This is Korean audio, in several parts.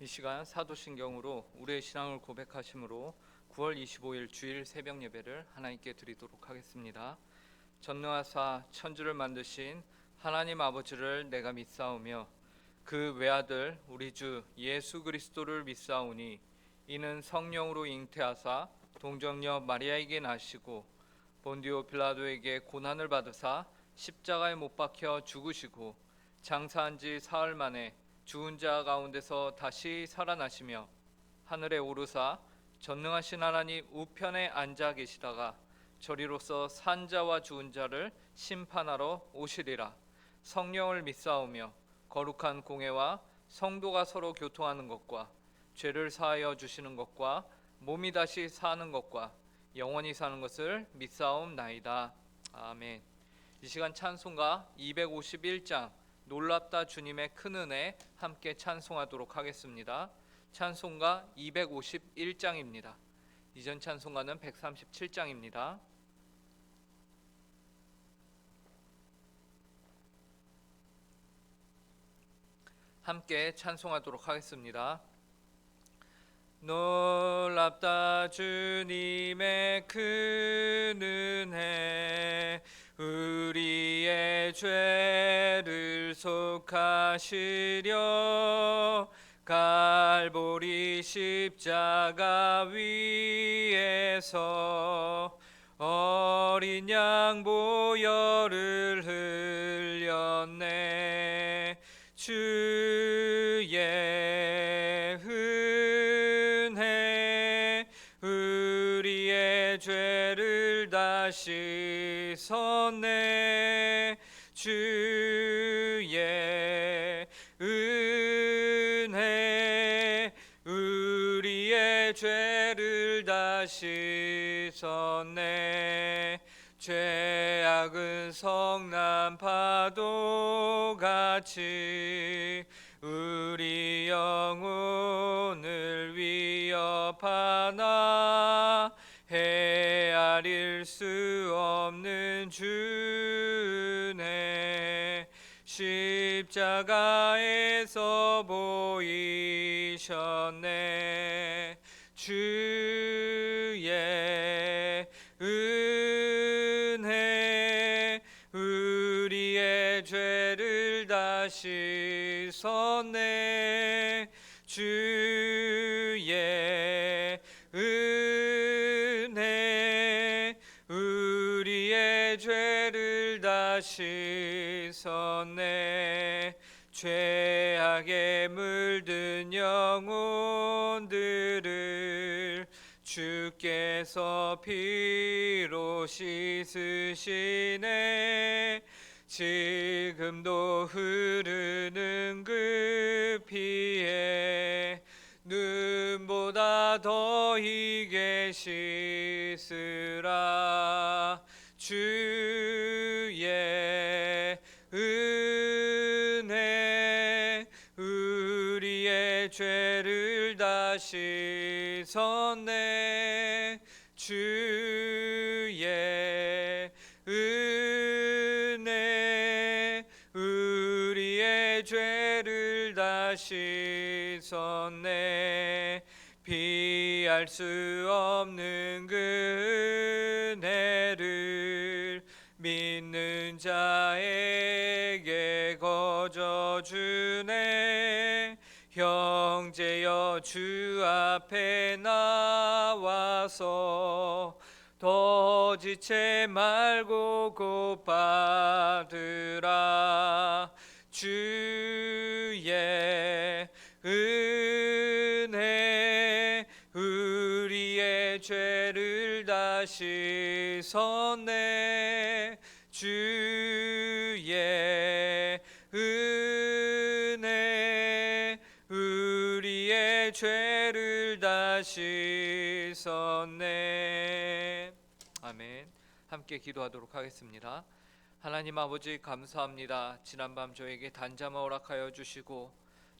이 시간 사도신경으로 우리의 신앙을 고백하심으로 9월 25일 주일 새벽 예배를 하나님께 드리도록 하겠습니다. 전능하사 천주를 만드신 하나님 아버지를 내가 믿사오며 그 외아들 우리 주 예수 그리스도를 믿사오니 이는 성령으로 잉태하사 동정녀 마리아에게 나시고 본디오 빌라도에게 고난을 받으사 십자가에 못 박혀 죽으시고 장사한 지 사흘 만에 죽은 자 가운데서 다시 살아나시며 하늘에 오르사 전능하신 하나님 우편에 앉아 계시다가 저리로서 산자와 죽은 자를 심판하러 오시리라. 성령을 믿사오며 거룩한 공회와 성도가 서로 교통하는 것과 죄를 사하여 주시는 것과 몸이 다시 사는 것과 영원히 사는 것을 믿사옵나이다. 아멘. 이 시간 찬송가 251장 놀랍다 주님의 큰 은혜 함께 찬송하도록 하겠습니다. 찬송가 251장입니다. 이전 찬송가는 137장입니다. 함께 찬송하도록 하겠습니다. 놀랍다 주님의 큰 은혜 우리의 죄 를 속하시려 갈보리 십자가 위에서 어린 양 보혈을 흘렸네. 주 죄를 다시 섰네. 죄악은 성난 파도 같이 우리 영혼을 위협하나 헤아릴 수 없는 주네. 십자가에서 보이셨네 주의 은혜 우리의 죄를 다시 섰네 주의 은혜 우리의 죄를 다시 섰네 죄악에 물든 영혼들을 주께서 피로 씻으시네. 지금도 흐르는 그 피에 눈보다 더 희게 씻으라. 주의 은혜 우리의 죄를 다시 섰네 주의 은혜 우리의 죄를 다시 섰네. 피할 수 없는 그 은혜를 믿는 자에게 거저 주 주 앞에 나와서 더 지체 말고 곧 받으라 주의 은혜 우리의 죄를 다시 섰네 주 우리의 죄를 다시 섰네. 아멘. 함께 기도하도록 하겠습니다. 하나님 아버지 감사합니다. 지난밤 저에게 단잠을 허락하여 주시고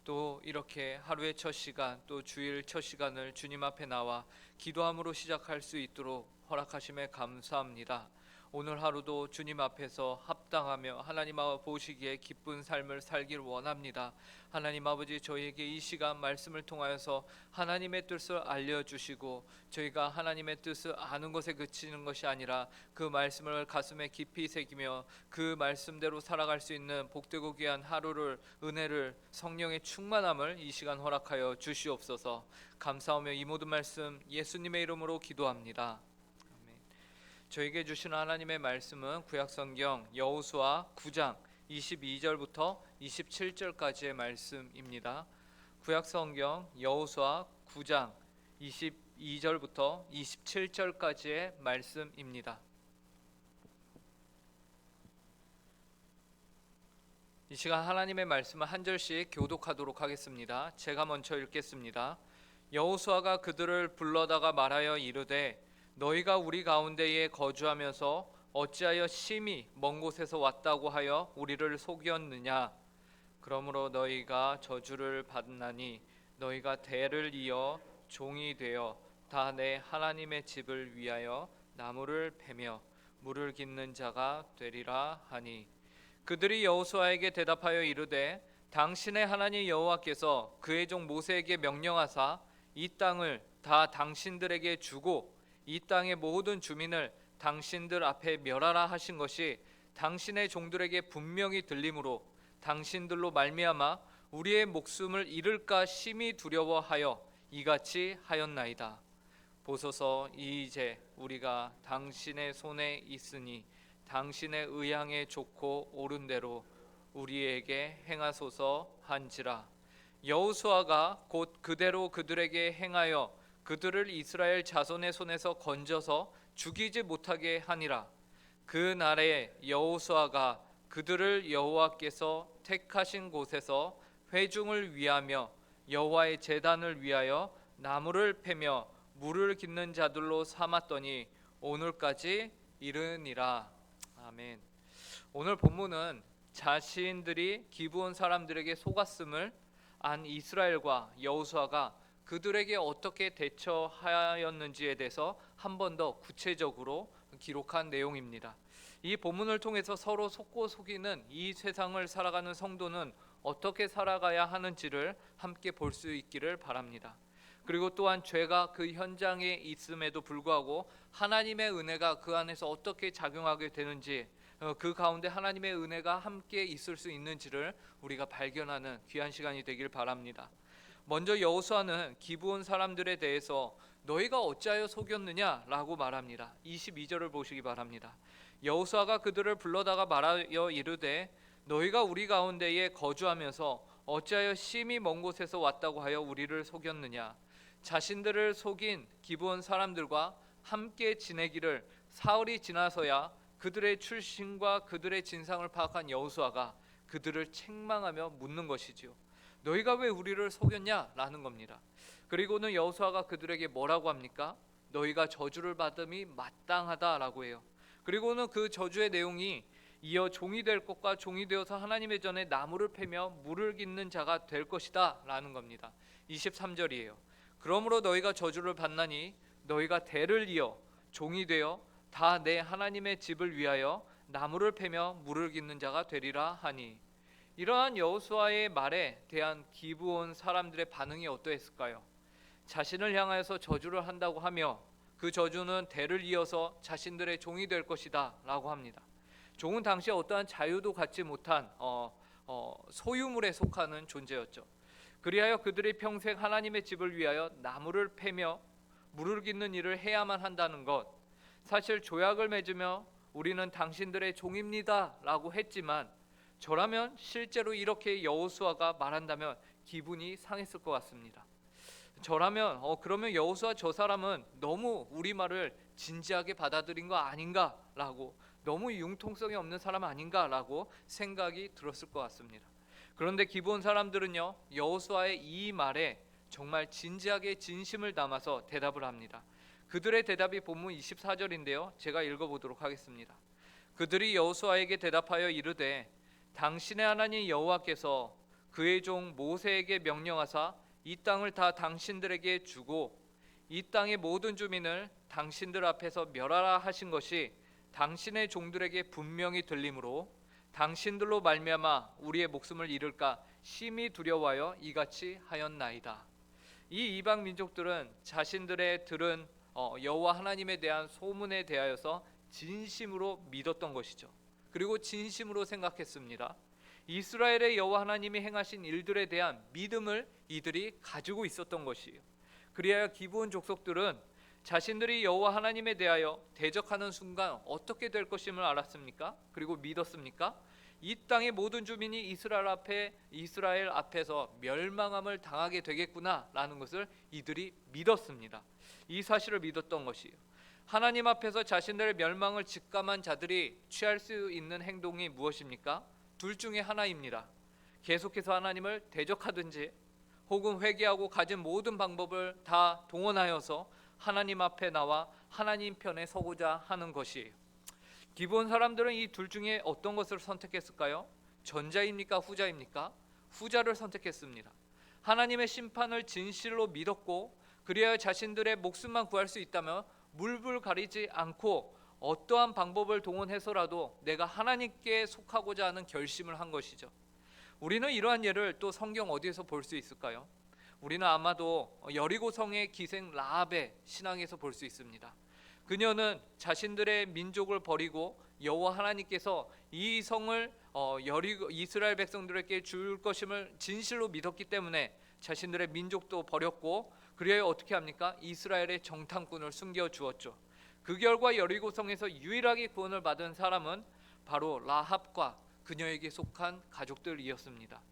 또 이렇게 하루의 첫 시간 또 주일 첫 시간을 주님 앞에 나와 기도함으로 시작할 수 있도록 허락하심에 감사합니다. 오늘 하루도 주님 앞에서 합당하며 하나님 아버 보시기에 기쁜 삶을 살길 원합니다. 하나님 아버지 저희에게 이 시간 말씀을 통하여서 하나님의 뜻을 알려 주시고 저희가 하나님의 뜻을 아는 것에 그치는 것이 아니라 그 말씀을 가슴에 깊이 새기며 그 말씀대로 살아갈 수 있는 복되고 귀한 하루를 은혜를 성령의 충만함을 이 시간 허락하여 주시옵소서. 감사하며 이 모든 말씀 예수님의 이름으로 기도합니다. 저에게 주신 하나님의 말씀은 구약성경 여호수아 9장 22절부터 27절까지의 말씀입니다. 구약성경 여호수아 9장 22절부터 27절까지의 말씀입니다. 이 시간 하나님의 말씀을 한 절씩 교독하도록 하겠습니다. 제가 먼저 읽겠습니다. 여호수아가 그들을 불러다가 말하여 이르되 너희가 우리 가운데에 거주하면서 어찌하여 심히 먼 곳에서 왔다고 하여 우리를 속였느냐? 그러므로 너희가 저주를 받나니 너희가 대를 이어 종이 되어 다 내 하나님의 집을 위하여 나무를 베며 물을 깃는 자가 되리라 하니. 그들이 여호수아에게 대답하여 이르되 당신의 하나님 여호와께서 그의 종 모세에게 명령하사 이 땅을 다 당신들에게 주고 이 땅의 모든 주민을 당신들 앞에 멸하라 하신 것이 당신의 종들에게 분명히 들림으로 당신들로 말미암아 우리의 목숨을 잃을까 심히 두려워하여 이같이 하였나이다. 보소서 이제 우리가 당신의 손에 있으니 당신의 의향에 좋고 옳은 대로 우리에게 행하소서 한지라 여호수아가 곧 그대로 그들에게 행하여 그들을 이스라엘 자손의 손에서 건져서 죽이지 못하게 하니라 그 날에 여호수아가 그들을 여호와께서 택하신 곳에서 회중을 위하며 여호와의 제단을 위하여 나무를 패며 물을 깃는 자들로 삼았더니 오늘까지 이르니라 아멘. 오늘 본문은 자신들이 기브온 사람들에게 속았음을 안 이스라엘과 여호수아가 그들에게 어떻게 대처하였는지에 대해서 한 번 더 구체적으로 기록한 내용입니다. 이 본문을 통해서 서로 속고 속이는 이 세상을 살아가는 성도는 어떻게 살아가야 하는지를 함께 볼 수 있기를 바랍니다. 그리고 또한 죄가 그 현장에 있음에도 불구하고 하나님의 은혜가 그 안에서 어떻게 작용하게 되는지 어, 그 가운데 하나님의 은혜가 함께 있을 수 있는지를 우리가 발견하는 귀한 시간이 되길 바랍니다. 먼저 여호수아는 기브온 사람들에 대해서 너희가 어찌하여 속였느냐라고 말합니다. 22절을 보시기 바랍니다. 여호수아가 그들을 불러다가 말하여 이르되 너희가 우리 가운데에 거주하면서 어찌하여 심히 먼 곳에서 왔다고 하여 우리를 속였느냐 자신들을 속인 기브온 사람들과 함께 지내기를 사흘이 지나서야 그들의 출신과 그들의 진상을 파악한 여호수아가 그들을 책망하며 묻는 것이지요. 너희가 왜 우리를 속였냐라는 겁니다. 그리고는 여호수아가 그들에게 뭐라고 합니까? 너희가 저주를 받음이 마땅하다라고 해요. 그리고는 그 저주의 내용이 이어 종이 될 것과 종이 되어서 하나님의 전에 나무를 패며 물을 깃는 자가 될 것이다라는 겁니다. 23절이에요. 그러므로 너희가 저주를 받나니 너희가 대를 이어 종이 되어 다 내 하나님의 집을 위하여 나무를 패며 물을 깃는 자가 되리라 하니 이러한 여호수아의 말에 대한 기브온 사람들의 반응이 어떠했을까요? 자신을 향하여서 저주를 한다고 하며 그 저주는 대를 이어서 자신들의 종이 될 것이다라고 합니다. 종은 당시 어떠한 자유도 갖지 못한 어, 어, 소유물에 속하는 존재였죠. 그리하여 그들이 평생 하나님의 집을 위하여 나무를 패며 물을 깃는 일을 해야만 한다는 것. 사실 조약을 맺으며 우리는 당신들의 종입니다라고 했지만 저라면 실제로 이렇게 여호수아가 말한다면 기분이 상했을 것 같습니다. 저라면 어 그러면 여호수아 저 사람은 너무 우리 말을 진지하게 받아들인 거 아닌가라고 너무 융통성이 없는 사람 아닌가라고 생각이 들었을 것 같습니다. 그런데 기본 사람들은요 여호수아의 이 말에 정말 진지하게 진심을 담아서 대답을 합니다. 그들의 대답이 본문 24절인데요. 제가 읽어보도록 하겠습니다. 그들이 여호수아에게 대답하여 이르되 당신의 하나님 여호와께서 그의 종 모세에게 명령하사 이 땅을 다 당신들에게 주고 이 땅의 모든 주민을 당신들 앞에서 멸하라 하신 것이 당신의 종들에게 분명히 들림으로 당신들로 말미암아 우리의 목숨을 잃을까 심히 두려워하여 이같이 하였나이다. 이 이방 민족들은 자신들의 들은 어, 여호와 하나님에 대한 소문에 대하여서 진심으로 믿었던 것이죠. 그리고 진심으로 생각했습니다. 이스라엘의 여호와 하나님이 행하신 일들에 대한 믿음을 이들이 가지고 있었던 것이에요. 그리하여 기브온 족속들은 자신들이 여호와 하나님에 대하여 대적하는 순간 어떻게 될 것임을 알았습니까? 그리고 믿었습니까? 이 땅의 모든 주민이 이스라엘 앞에 이스라엘 앞에서 멸망함을 당하게 되겠구나라는 것을 이들이 믿었습니다. 이 사실을 믿었던 것이에요. 하나님 앞에서 자신들의 멸망을 직감한 자들이 취할 수 있는 행동이 무엇입니까? 둘 중에 하나입니다. 계속해서 하나님을 대적하든지 혹은 회개하고 가진 모든 방법을 다 동원하여서 하나님 앞에 나와 하나님 편에 서고자 하는 것이에요. 기본 사람들은 이 둘 중에 어떤 것을 선택했을까요? 전자입니까? 후자입니까? 후자를 선택했습니다. 하나님의 심판을 진실로 믿었고 그리하여 자신들의 목숨만 구할 수 있다면 물불 가리지 않고 어떠한 방법을 동원해서라도 내가 하나님께 속하고자 하는 결심을 한 것이죠. 우리는 이러한 예를 또 성경 어디에서 볼 수 있을까요? 우리는 아마도 여리고성의 기생 라합의 신앙에서 볼 수 있습니다. 그녀는 자신들의 민족을 버리고 여호와 하나님께서 이 성을 어, 여리고 이스라엘 백성들에게 줄 것임을 진실로 믿었기 때문에 자신들의 민족도 버렸고 그리하여 어떻게 합니까? 이스라엘의 정탐꾼을 숨겨 주었죠. 그 결과 여리고성에서 유일하게 구원을 받은 사람은 바로 라합과 그녀에게 속한 가족들이었습니다.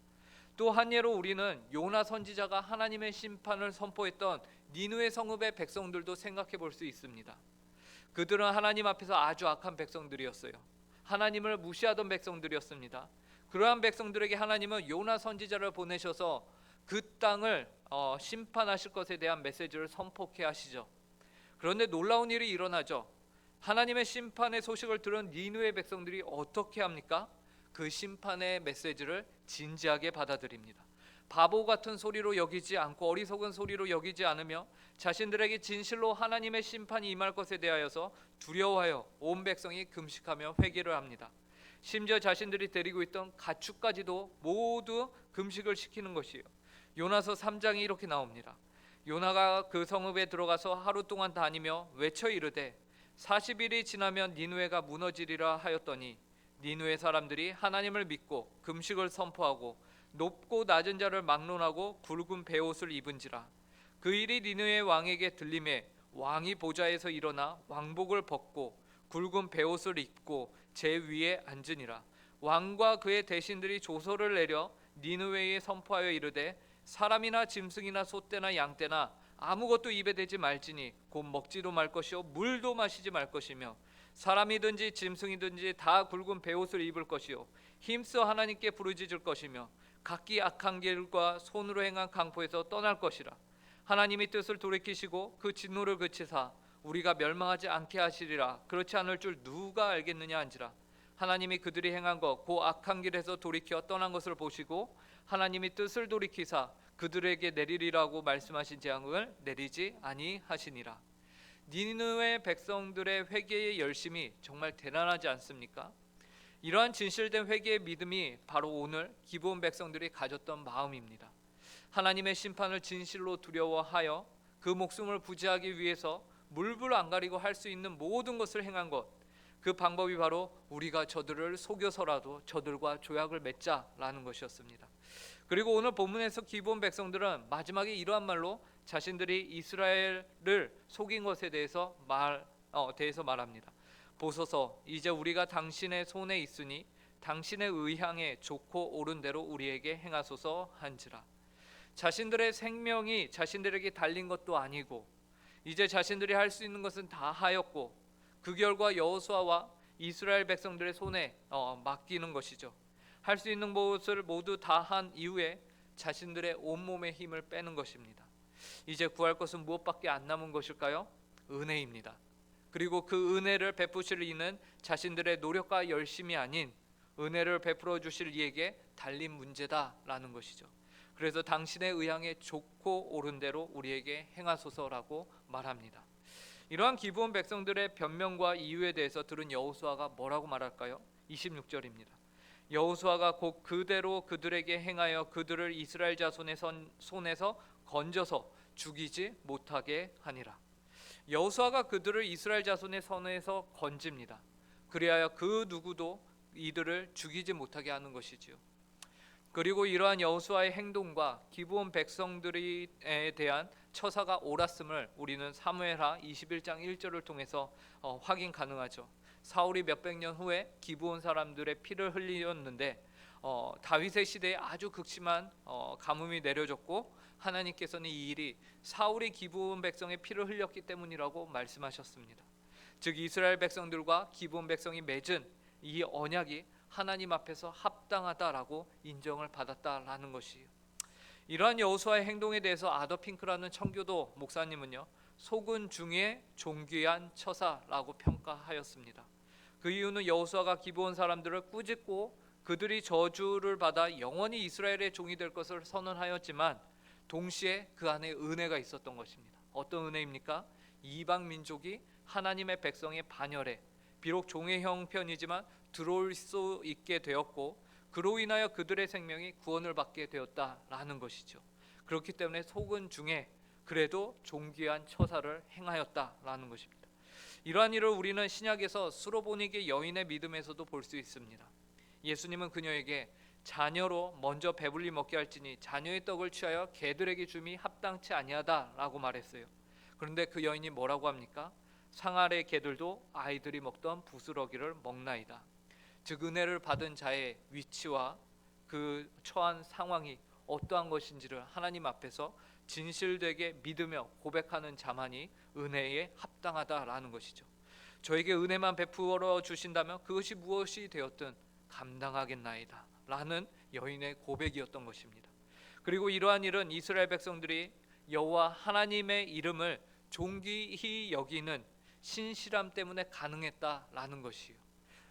또 한 예로 우리는 요나 선지자가 하나님의 심판을 선포했던 니누의 성읍의 백성들도 생각해 볼 수 있습니다. 그들은 하나님 앞에서 아주 악한 백성들이었어요. 하나님을 무시하던 백성들이었습니다. 그러한 백성들에게 하나님은 요나 선지자를 보내셔서 그 땅을 어, 심판하실 것에 대한 메시지를 선포케 하시죠. 그런데 놀라운 일이 일어나죠. 하나님의 심판의 소식을 들은 니누의 백성들이 어떻게 합니까? 그 심판의 메시지를 진지하게 받아들입니다. 바보 같은 소리로 여기지 않고 어리석은 소리로 여기지 않으며 자신들에게 진실로 하나님의 심판이 임할 것에 대하여서 두려워하여 온 백성이 금식하며 회개를 합니다. 심지어 자신들이 데리고 있던 가축까지도 모두 금식을 시키는 것이에요. 요나서 3장이 이렇게 나옵니다. 요나가 그 성읍에 들어가서 하루 동안 다니며 외쳐 이르되 40일이 지나면 니누에가 무너지리라 하였더니 니누의 사람들이 하나님을 믿고 금식을 선포하고 높고 낮은 자를 막론하고 굵은 베옷을 입은지라 그 일이 니누의 왕에게 들림에 왕이 보좌에서 일어나 왕복을 벗고 굵은 베옷을 입고 제 위에 앉으니라 왕과 그의 대신들이 조서를 내려 니누웨에 선포하여 이르되 사람이나 짐승이나 소떼나 양떼나 아무것도 입에 대지 말지니 곧 먹지도 말 것이요 물도 마시지 말 것이며 사람이든지 짐승이든지 다 굵은 베옷을 입을 것이요 힘써 하나님께 부르짖을 것이며 각기 악한 길과 손으로 행한 강포에서 떠날 것이라. 하나님이 뜻을 돌이키시고 그 진노를 그치사 우리가 멸망하지 않게 하시리라. 그렇지 않을 줄 누가 알겠느냐 한지라. 하나님이 그들이 행한 것그 악한 길에서 돌이켜 떠난 것을 보시고 하나님이 뜻을 돌이키사 그들에게 내리리라고 말씀하신 재앙을 내리지 아니하시니라 니느웨 백성들의 회개의 열심이 정말 대단하지 않습니까? 이러한 진실된 회개의 믿음이 바로 오늘 기본 백성들이 가졌던 마음입니다. 하나님의 심판을 진실로 두려워하여 그 목숨을 부지하기 위해서 물불 안 가리고 할 수 있는 모든 것을 행한 것. 그 방법이 바로 우리가 저들을 속여서라도 저들과 조약을 맺자라는 것이었습니다. 그리고 오늘 본문에서 기본 백성들은 마지막에 이러한 말로 자신들이 이스라엘을 속인 것에 대해서 말 어, 대해서 말합니다. 보소서 이제 우리가 당신의 손에 있으니 당신의 의향에 좋고 옳은 대로 우리에게 행하소서 한지라. 자신들의 생명이 자신들에게 달린 것도 아니고 이제 자신들이 할 수 있는 것은 다 하였고 그 결과 여호수아와 이스라엘 백성들의 손에 어, 맡기는 것이죠. 할 수 있는 것을 모두 다 한 이후에 자신들의 온몸의 힘을 빼는 것입니다. 이제 구할 것은 무엇밖에 안 남은 것일까요? 은혜입니다. 그리고 그 은혜를 베푸실 이는 자신들의 노력과 열심이 아닌 은혜를 베풀어 주실 이에게 달린 문제다라는 것이죠. 그래서 당신의 의향에 좋고 옳은 대로 우리에게 행하소서라고 말합니다. 이러한 기브온 백성들의 변명과 이유에 대해서 들은 여호수아가 뭐라고 말할까요? 26절입니다. 여호수아가 곧 그대로 그들에게 행하여 그들을 이스라엘 자손의 선- 손에서 건져서 죽이지 못하게 하니라. 여호수아가 그들을 이스라엘 자손의 손에서 건집니다. 그리하여 그 누구도 이들을 죽이지 못하게 하는 것이지요. 그리고 이러한 여호수아의 행동과 기브온 백성들에 대한 처사가 옳았음을 우리는 사무엘하 21장 1절을 통해서 어, 확인 가능하죠. 사울이 몇백 년 후에 기브온 사람들의 피를 흘리었는데 어, 다윗의 시대에 아주 극심한 어, 가뭄이 내려졌고 하나님께서는 이 일이 사울이 기브온 백성의 피를 흘렸기 때문이라고 말씀하셨습니다. 즉 이스라엘 백성들과 기브온 백성이 맺은 이 언약이 하나님 앞에서 합당하다라고 인정을 받았다라는 것이에요. 이러한 여호수아의 행동에 대해서 아더 핑크라는 청교도 목사님은요 속은 중에 존귀한 처사라고 평가하였습니다. 그 이유는 여호수아가 기브온 사람들을 꾸짖고 그들이 저주를 받아 영원히 이스라엘의 종이 될 것을 선언하였지만 동시에 그 안에 은혜가 있었던 것입니다. 어떤 은혜입니까? 이방 민족이 하나님의 백성의 반열에 비록 종의 형편이지만 들어올 수 있게 되었고 그로 인하여 그들의 생명이 구원을 받게 되었다라는 것이죠. 그렇기 때문에 속은 중에 그래도 존귀한 처사를 행하였다라는 것입니다. 이러한 일을 우리는 신약에서 수로보니게 여인의 믿음에서도 볼 수 있습니다. 예수님은 그녀에게 자녀로 먼저 배불리 먹게 할지니 자녀의 떡을 취하여 개들에게 줌이 합당치 아니하다라고 말했어요. 그런데 그 여인이 뭐라고 합니까? 상아래 개들도 아이들이 먹던 부스러기를 먹나이다. 즉 은혜를 받은 자의 위치와 그 처한 상황이 어떠한 것인지를 하나님 앞에서 진실되게 믿으며 고백하는 자만이 은혜에 합당하다라는 것이죠. 저에게 은혜만 베풀어 주신다면 그것이 무엇이 되었든 감당하겠나이다. 라는 여인의 고백이었던 것입니다. 그리고 이러한 일은 이스라엘 백성들이 여호와 하나님의 이름을 존귀히 여기는 신실함 때문에 가능했다라는 것이요.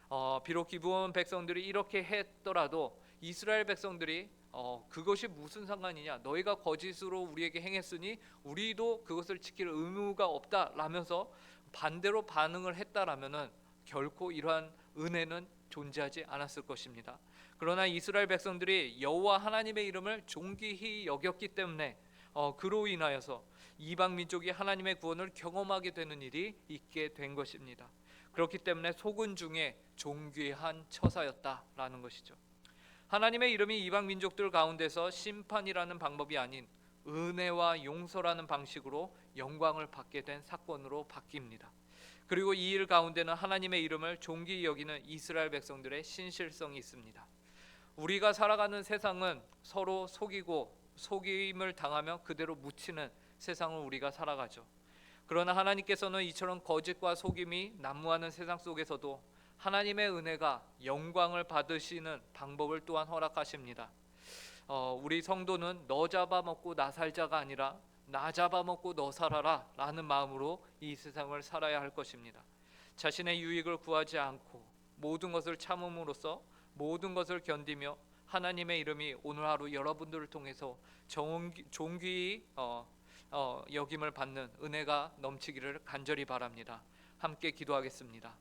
어, 비록 기브온 백성들이 이렇게 했더라도 이스라엘 백성들이 어, 그것이 무슨 상관이냐? 너희가 거짓으로 우리에게 행했으니 우리도 그것을 지킬 의무가 없다라면서 반대로 반응을 했다라면은 결코 이러한 은혜는 존재하지 않았을 것입니다. 그러나 이스라엘 백성들이 여호와 하나님의 이름을 존귀히 여겼기 때문에 어, 그로 인하여서 이방 민족이 하나님의 구원을 경험하게 되는 일이 있게 된 것입니다. 그렇기 때문에 속은 중에 존귀한 처사였다라는 것이죠. 하나님의 이름이 이방 민족들 가운데서 심판이라는 방법이 아닌 은혜와 용서라는 방식으로 영광을 받게 된 사건으로 바뀝니다. 그리고 이 일 가운데는 하나님의 이름을 존귀히 여기는 이스라엘 백성들의 신실성이 있습니다. 우리가 살아가는 세상은 서로 속이고 속임을 당하며 그대로 묻히는 세상을 우리가 살아가죠. 그러나 하나님께서는 이처럼 거짓과 속임이 난무하는 세상 속에서도 하나님의 은혜가 영광을 받으시는 방법을 또한 허락하십니다. 어, 우리 성도는 너 잡아먹고 나 살자가 아니라 나 잡아먹고 너 살아라 라는 마음으로 이 세상을 살아야 할 것입니다. 자신의 유익을 구하지 않고 모든 것을 참음으로써 모든 것을 견디며 하나님의 이름이 오늘 하루 여러분들을 통해서 존귀히 어, 어, 여김을 받는 은혜가 넘치기를 간절히 바랍니다. 함께 기도하겠습니다.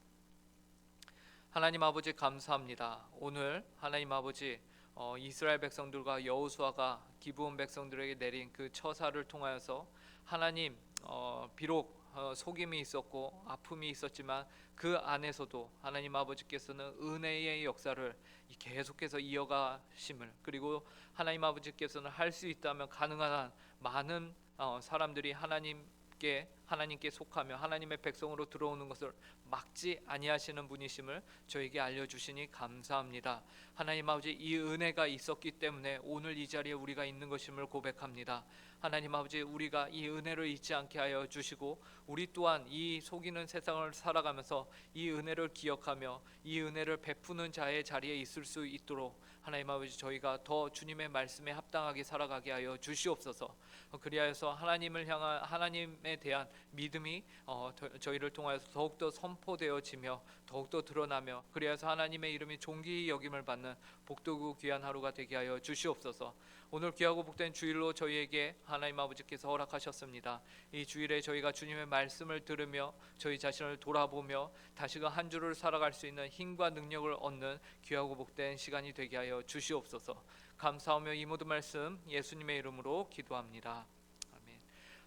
하나님 아버지 감사합니다. 오늘 하나님 아버지 어, 이스라엘 백성들과 여호수아가 기브온 백성들에게 내린 그 처사를 통하여서 하나님 어, 비록 어, 속임이 있었고 아픔이 있었지만 그 안에서도 하나님 아버지께서는 은혜의 역사를 계속해서 이어가심을 그리고 하나님 아버지께서는 할 수 있다면 가능한 한 많은 어, 사람들이 하나님께 하나님께 속하며 하나님의 백성으로 들어오는 것을 막지 아니하시는 분이심을 저에게 알려 주시니 감사합니다. 하나님 아버지 이 은혜가 있었기 때문에 오늘 이 자리에 우리가 있는 것임을 고백합니다. 하나님 아버지 우리가 이 은혜를 잊지 않게 하여 주시고 우리 또한 이 속이는 세상을 살아가면서 이 은혜를 기억하며 이 은혜를 베푸는 자의 자리에 있을 수 있도록 하나님 아버지 저희가 더 주님의 말씀에 합당하게 살아가게 하여 주시옵소서. 그리하여서 하나님을 향한 하나님에 대한 믿음이 어, 더- 저희를 통하여서 더욱더 선포되어지며 더욱더 드러나며 그리하여서 하나님의 이름이 존귀히 여김을 받는 복되고 귀한 하루가 되게 하여 주시옵소서. 오늘 귀하고 복된 주일로 저희에게 하나님 아버지께서 허락하셨습니다. 이 주일에 저희가 주님의 말씀을 들으며 저희 자신을 돌아보며 다시금 한 주를 살아갈 수 있는 힘과 능력을 얻는 귀하고 복된 시간이 되게 하여 주시옵소서. 감사하며 이 모든 말씀 예수님의 이름으로 기도합니다.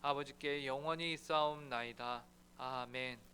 아버지께 영원히 있사옵나이다. 아멘